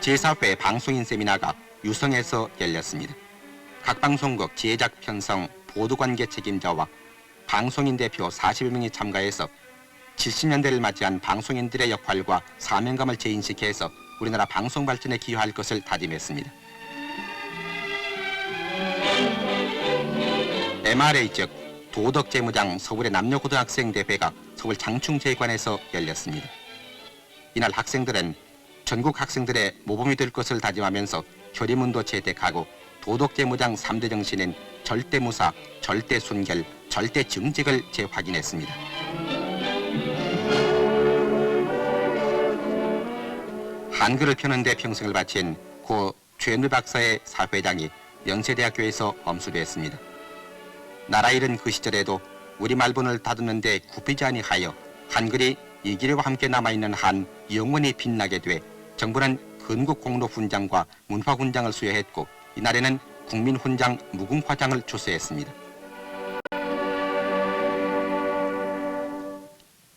제4회 방송인 세미나가 유성에서 열렸습니다. 각 방송국 제작 편성 보도관계 책임자와 방송인 대표 40여명이 참가해서 70년대를 맞이한 방송인들의 역할과 사명감을 재인식해서 우리나라 방송 발전에 기여할 것을 다짐했습니다. MRA 즉 도덕재무장 서울의 남녀고등학생 대회가 서울 장충제관에서 열렸습니다. 이날 학생들은 전국 학생들의 모범이 될 것을 다짐하면서 교리문도 채택하고 도덕재무장 3대 정신인 절대무사, 절대순결, 절대증직을 재확인했습니다. 한글을 펴는 데 평생을 바친 고 최은배 박사의 사회장이 연세대학교에서 엄수되었습니다. 나라 잃은 그 시절에도 우리 말본을 다듬는 데 굽히지 아니하여 한글이 이기려와 함께 남아있는 한 영원히 빛나게 돼 정부는 건국공로훈장과 문화훈장을 수여했고 이날에는 국민훈장 무궁화장을 주소했습니다.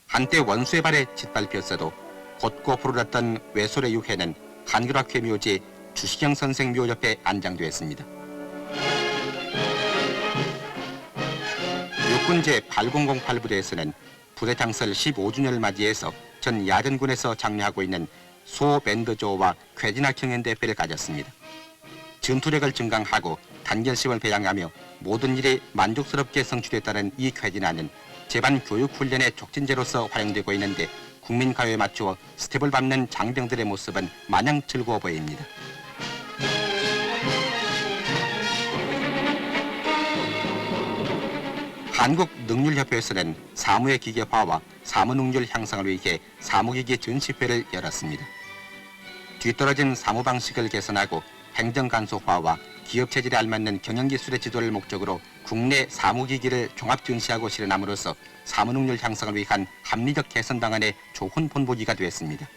한때 원수의 발에 짓밟혔어도 곧고 부르렀던 외솔의 유해는 한글학회 묘지 주시경 선생 묘 옆에 안장되었습니다. 육군 제 8008 부대에서는 부대 창설 15주년을 맞이해서 전 야전군에서 장려하고 있는 소 밴드조와 쾌진학 경연 대회를 가졌습니다. 전투력을 증강하고 단결심을 배양하며 모든 일이 만족스럽게 성취됐다는 이 쾌진화는 제반 교육 훈련의 촉진제로서 활용되고 있는데 국민 가요에 맞추어 스텝을 밟는 장병들의 모습은 마냥 즐거워 보입니다. 한국능률협회에서는 사무의 기계화와 사무능률 향상을 위해 사무기기 전시회를 열었습니다. 뒤떨어진 사무 방식을 개선하고 행정 간소화와 기업 체질에 알맞는 경영기술의 지도를 목적으로 국내 사무기기를 종합 전시하고 실현함으로써 사무능률 향상을 위한 합리적 개선 방안의 좋은 본보기가 되었습니다.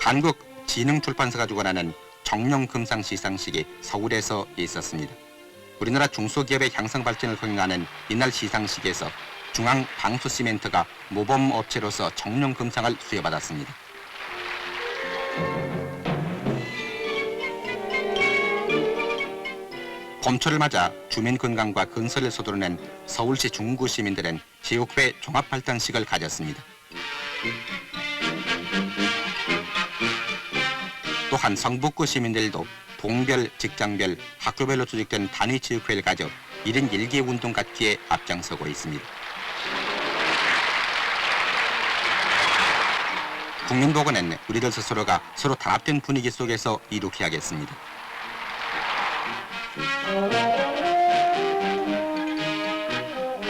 한국 진흥출판사가 주관하는 정령금상 시상식이 서울에서 있었습니다. 우리나라 중소기업의 향상 발전을 공행하는 이날 시상식에서 중앙 방수시멘트가 모범 업체로서 정령금상을 수여받았습니다. 봄철을 맞아 주민 건강과 건설을 서두르는 서울시 중구 시민들은 제육회 종합발전식을 가졌습니다. 또한 성북구 시민들도 동별, 직장별, 학교별로 조직된 단위 체육회를 가져 1인 1기 운동 갖기에 앞장서고 있습니다. 국민보건은 우리들 스스로가 서로 단합된 분위기 속에서 이룩해야겠습니다.